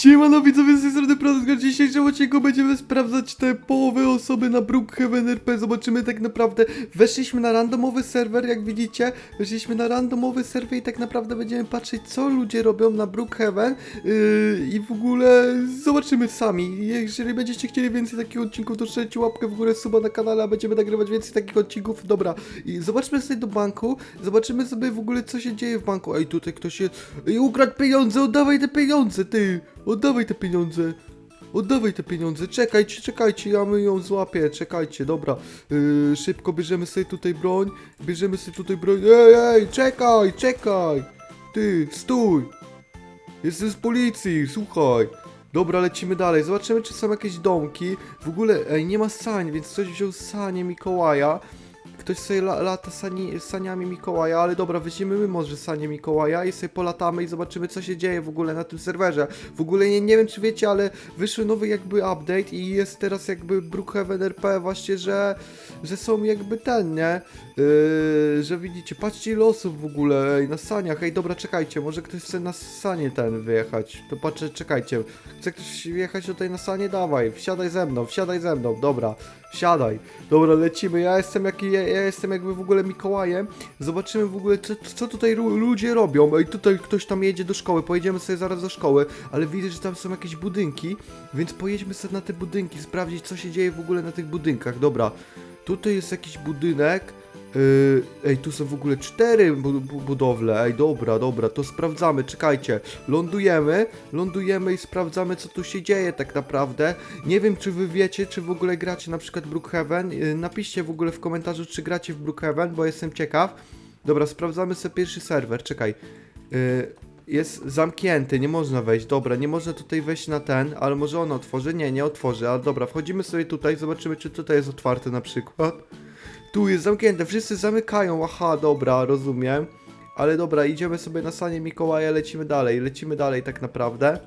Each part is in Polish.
Siemano widzowie z tej strony Protosgar. W dzisiejszym odcinku będziemy sprawdzać te połowy osoby na Brookhaven RP. Zobaczymy tak naprawdę, weszliśmy na randomowy serwer, jak widzicie. Weszliśmy na randomowy serwer i tak naprawdę będziemy patrzeć, co ludzie robią na Brookhaven. Yy, I w ogóle zobaczymy sami. Jeżeli będziecie chcieli więcej takich odcinków, to strzelcie łapkę w górę, suba na kanale, a będziemy nagrywać więcej takich odcinków. Dobra, i zobaczmy sobie do banku. Zobaczymy sobie w ogóle, co się dzieje w banku. Ej, tutaj ktoś się... Ej, ukradł pieniądze, oddawaj te pieniądze, ty! Oddawaj te pieniądze! Oddawaj te pieniądze, czekajcie, czekajcie, ja my ją złapię, czekajcie, dobra. Yy, szybko bierzemy sobie tutaj broń, bierzemy sobie tutaj broń. Ej, ej, czekaj, czekaj! Ty, stój! Jestem z policji, słuchaj. Dobra, lecimy dalej. Zobaczymy, czy są jakieś domki. W ogóle, ej, nie ma sań, więc ktoś wziął sanie Mikołaja. Ktoś sobie la, lata sani, saniami Mikołaja, ale dobra, weźmiemy my może sanie Mikołaja i sobie polatamy i zobaczymy, co się dzieje w ogóle na tym serwerze. W ogóle nie, nie wiem, czy wiecie, ale wyszły nowy jakby update i jest teraz jakby Brookhaven RP właśnie, że, że są jakby ten, nie? Yy, że widzicie, patrzcie ile osób w ogóle, ej, na saniach, ej, dobra, czekajcie, może ktoś chce na sanie ten wyjechać, to patrzę, czekajcie, chce ktoś wjechać tutaj na sanie, dawaj, wsiadaj ze mną, wsiadaj ze mną, dobra, wsiadaj, dobra, lecimy, ja jestem jaki, ja, jestem jakby w ogóle Mikołajem, zobaczymy w ogóle, co, co tutaj ludzie robią, ej, tutaj ktoś tam jedzie do szkoły, pojedziemy sobie zaraz do szkoły, ale widzę, że tam są jakieś budynki, więc pojedźmy sobie na te budynki, sprawdzić, co się dzieje w ogóle na tych budynkach, dobra, tutaj jest jakiś budynek, ej, tu są w ogóle cztery bu bu budowle. Ej, dobra, dobra, to sprawdzamy, czekajcie. Lądujemy, lądujemy i sprawdzamy, co tu się dzieje tak naprawdę. Nie wiem, czy wy wiecie, czy w ogóle gracie na przykład Brookhaven. Yy, napiszcie w ogóle w komentarzu, czy gracie w Brookhaven, bo jestem ciekaw. Dobra, sprawdzamy sobie pierwszy serwer, czekaj. Yy, jest zamknięty, nie można wejść. Dobra, nie można tutaj wejść na ten, ale może on otworzy? Nie, nie otworzy. A dobra, wchodzimy sobie tutaj, zobaczymy, czy tutaj jest otwarte na przykład. Tu jest zamknięte, wszyscy zamykają, aha, dobra, rozumiem. Ale dobra, idziemy sobie na sanie Mikołaja, lecimy dalej, lecimy dalej tak naprawdę.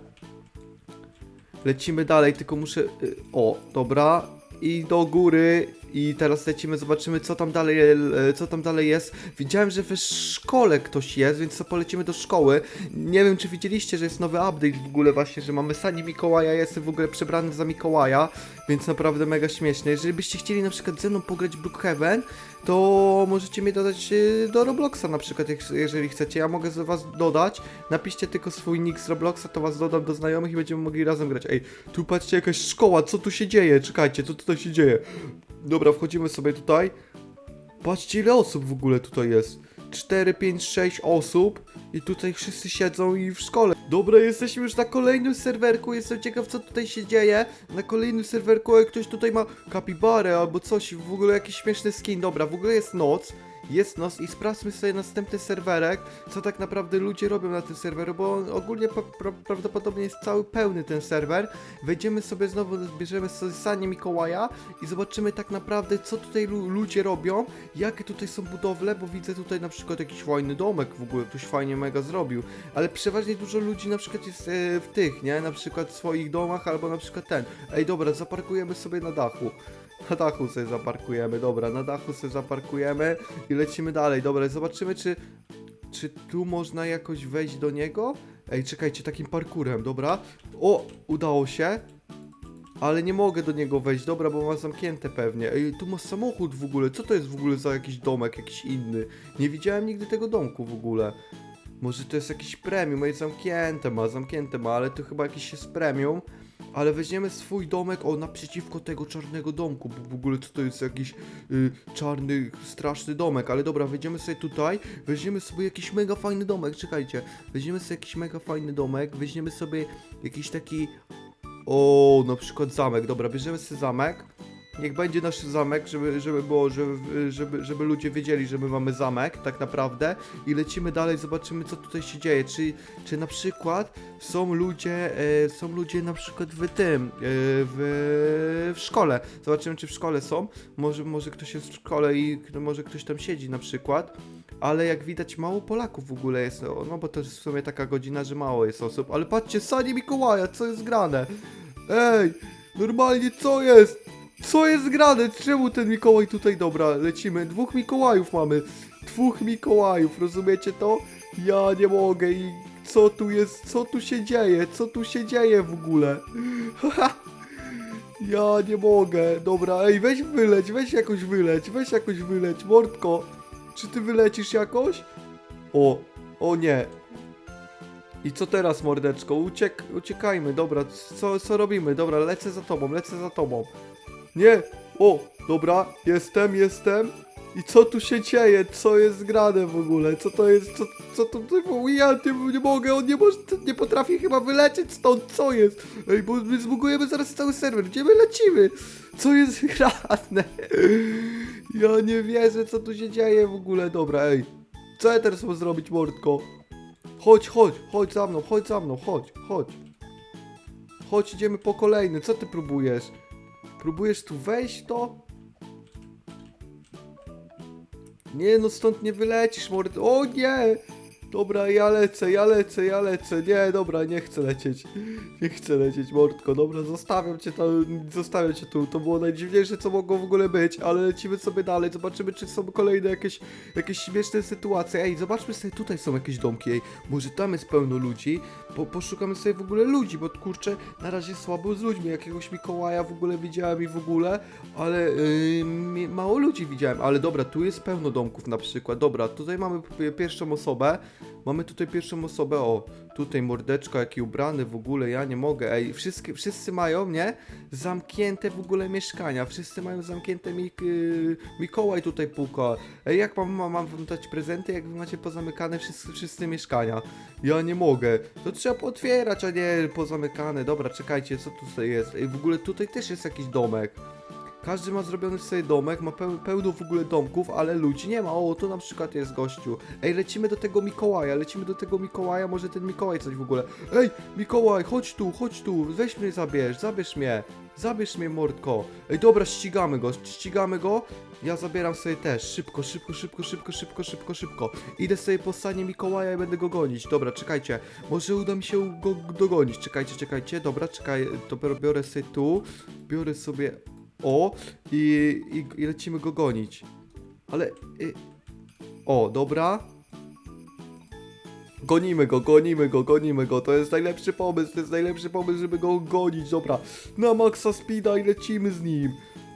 Lecimy dalej, tylko muszę... y, O, dobra. I do góry. I teraz lecimy, zobaczymy co tam dalej, e, co tam dalej jest. Widziałem, że w szkole ktoś jest, więc to polecimy do szkoły. Nie wiem, czy widzieliście, że jest nowy update w ogóle właśnie, że mamy sani Mikołaja, ja jestem w ogóle przebrany za Mikołaja, więc naprawdę mega śmieszne. Jeżeli byście chcieli na przykład ze mną pograć Brookhaven, to możecie mnie dodać e, do Robloxa na przykład, jeżeli chcecie. Ja mogę was dodać. Napiszcie tylko swój nick z Robloxa, to was dodam do znajomych i będziemy mogli razem grać. Ej, tu patrzcie, jakaś szkoła, co tu się dzieje? Czekajcie, co tutaj się dzieje? Dobra, wchodzimy sobie tutaj. Patrzcie, ile osób w ogóle tutaj jest. 4, 5, 6 osób i tutaj wszyscy siedzą i w szkole. Dobra, jesteśmy już na kolejnym serwerku, jestem ciekaw co tutaj się dzieje. Na kolejnym serwerku, jak ktoś tutaj ma kapibarę albo coś, w ogóle jakiś śmieszny skin. Dobra, w ogóle jest noc. Jest noc i sprawdźmy sobie następny serwerek, co tak naprawdę ludzie robią na tym serwerze, bo on ogólnie pra pra prawdopodobnie jest cały pełny ten serwer. Wejdziemy sobie znowu, bierzemy sanie Mikołaja i zobaczymy tak naprawdę, co tutaj lu ludzie robią, jakie tutaj są budowle, bo widzę tutaj na przykład jakiś fajny domek w ogóle, ktoś fajnie mega zrobił, ale przeważnie dużo ludzi na przykład jest e, w tych, nie, na przykład w swoich domach albo na przykład ten. Ej, dobra, zaparkujemy sobie na dachu. Na dachu sobie zaparkujemy, dobra, na dachu sobie zaparkujemy i lecimy dalej, dobra, zobaczymy czy, czy tu można jakoś wejść do niego? Ej, czekajcie, takim parkurem, dobra. O, udało się. Ale nie mogę do niego wejść, dobra, bo ma zamknięte pewnie. Ej, tu ma samochód w ogóle. Co to jest w ogóle za jakiś domek, jakiś inny? Nie widziałem nigdy tego domku w ogóle. Może to jest jakiś premium, jest zamknięte ma, zamknięte ma, ale to chyba jakiś jest premium. Ale weźmiemy swój domek, o, naprzeciwko tego czarnego domku, bo w ogóle co to jest jakiś y, czarny, straszny domek, ale dobra, wejdziemy sobie tutaj, weźmiemy sobie jakiś mega fajny domek, czekajcie, weźmiemy sobie jakiś mega fajny domek, weźmiemy sobie jakiś taki, o, na przykład zamek, dobra, bierzemy sobie zamek, niech będzie nasz zamek, żeby, żeby było, żeby, żeby, żeby ludzie wiedzieli, że my mamy zamek, tak naprawdę. I lecimy dalej, zobaczymy, co tutaj się dzieje. Czy, czy na przykład są ludzie, e, są ludzie na przykład w tym, e, w, w szkole. Zobaczymy, czy w szkole są. Może, może ktoś jest w szkole i może ktoś tam siedzi na przykład. Ale jak widać, mało Polaków w ogóle jest. No, bo to jest w sumie taka godzina, że mało jest osób. Ale patrzcie, sanie Mikołaja, co jest grane? Ej, normalnie co jest? Co jest grane? Czemu ten Mikołaj tutaj? Dobra, lecimy. Dwóch Mikołajów mamy. Dwóch Mikołajów, rozumiecie to? Ja nie mogę i co tu jest, co tu się dzieje, co tu się dzieje w ogóle? Ja nie mogę. Dobra, ej, weź wyleć, weź jakoś wyleć, weź jakoś wyleć, mordko. Czy ty wylecisz jakoś? O, o nie. I co teraz, mordeczko? Uciek, uciekajmy, dobra, co, co robimy? Dobra, lecę za tobą, lecę za tobą. Nie, o, dobra, jestem, jestem. I co tu się dzieje? Co jest grane w ogóle? Co to jest? Co, co to? ja nie, nie mogę, on nie, może, nie potrafi chyba wylecieć stąd. Co jest? Ej, bo my zbugujemy zaraz cały serwer. Gdzie my lecimy? Co jest grane? Ja nie wierzę, co tu się dzieje w ogóle. Dobra, ej. Co ja teraz mam zrobić, mordko? Chodź, chodź, chodź za mną, chodź za mną, chodź, chodź. Chodź, idziemy po kolejny. Co ty próbujesz? Próbujesz tu wejść to? Nie no, stąd nie wylecisz, mord. O nie! Dobra, ja lecę, ja lecę, ja lecę. Nie, dobra, nie chcę lecieć. Nie chcę lecieć, mordko. Dobra, zostawiam cię tam, zostawiam cię tu. To było najdziwniejsze, co mogło w ogóle być, ale lecimy sobie dalej. Zobaczymy, czy są kolejne jakieś, jakieś śmieszne sytuacje. Ej, zobaczmy sobie, tutaj są jakieś domki. Ej, może tam jest pełno ludzi. Po, poszukamy sobie w ogóle ludzi, bo kurczę, na razie słabo z ludźmi. Jakiegoś Mikołaja w ogóle widziałem i w ogóle, ale yy, mało ludzi widziałem. Ale dobra, tu jest pełno domków na przykład. Dobra, tutaj mamy pierwszą osobę. Mamy tutaj pierwszą osobę, o, tutaj mordeczko, jaki ubrany w ogóle, ja nie mogę, ej, wszyscy, wszyscy mają, nie, zamknięte w ogóle mieszkania, wszyscy mają zamknięte, Mik yy, Mikołaj tutaj puka, ej, jak mam, mam, mam wam dać prezenty, jak wy macie pozamykane wszyscy, wszyscy mieszkania, ja nie mogę, to trzeba pootwierać, a nie pozamykane, dobra, czekajcie, co tu tutaj jest, ej, w ogóle tutaj też jest jakiś domek, każdy ma zrobiony sobie domek, ma peł, pełno w ogóle domków, ale ludzi nie ma. O, tu na przykład jest gościu. Ej, lecimy do tego Mikołaja, lecimy do tego Mikołaja, może ten Mikołaj coś w ogóle. Ej, Mikołaj, chodź tu, chodź tu, weź mnie zabierz, zabierz mnie. Zabierz mnie, mordko. Ej, dobra, ścigamy go, ścigamy go. Ja zabieram sobie też. Szybko, szybko, szybko, szybko, szybko, szybko, szybko. Idę sobie po stanie Mikołaja i będę go gonić. Dobra, czekajcie. Może uda mi się go dogonić. Czekajcie, czekajcie. Dobra, czekaj. Dobra, biorę sobie tu. Biorę sobie o, i, i, i lecimy go gonić. Ale. Y, o, dobra. Gonimy go, gonimy go, gonimy go. To jest najlepszy pomysł, to jest najlepszy pomysł, żeby go gonić. Dobra, na maksa speeda i lecimy z nim.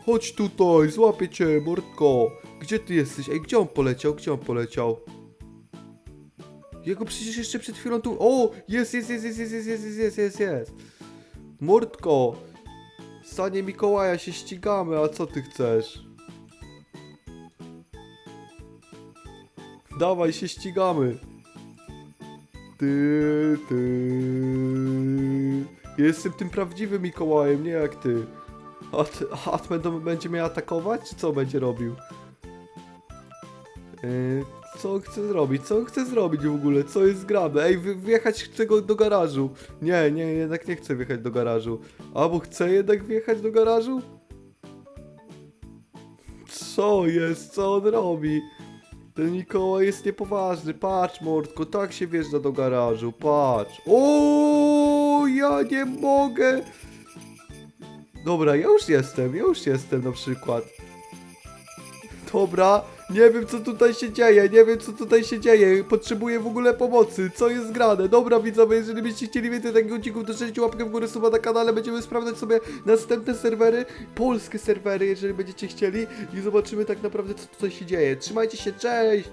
Chodź tutaj, złapię cię, mordko. Gdzie ty jesteś? Ej, gdzie on poleciał? Gdzie on poleciał? Jego przecież jeszcze przed chwilą tu... O! Jest, jest, jest, jest, jest, jest, jest, jest, jest, jest. Mordko! Stanie Mikołaja się ścigamy, a co ty chcesz? Dawaj się ścigamy. Ty, ty. Jestem tym prawdziwym Mikołajem, nie jak ty. A, ty, a będą, będzie mnie atakować, czy co będzie robił? Yy, co on chce zrobić? Co on chce zrobić w ogóle? Co jest grane? Ej, wjechać chcę go do garażu. Nie, nie, jednak nie chcę wjechać do garażu. Albo chcę jednak wjechać do garażu? Co jest? Co on robi? Ten Mikołaj jest niepoważny. Patrz, mordko, tak się wjeżdża do garażu. Patrz. O, ja nie mogę. Dobra, ja już jestem, ja już jestem na przykład. Dobra, nie wiem co tutaj się dzieje, nie wiem co tutaj się dzieje, potrzebuję w ogóle pomocy, co jest grane? Dobra widzowie, jeżeli byście chcieli więcej takich odcinków, to trzymajcie łapkę w górę, suba na kanale, będziemy sprawdzać sobie następne serwery, polskie serwery, jeżeli będziecie chcieli i zobaczymy tak naprawdę co tutaj się dzieje. Trzymajcie się, cześć!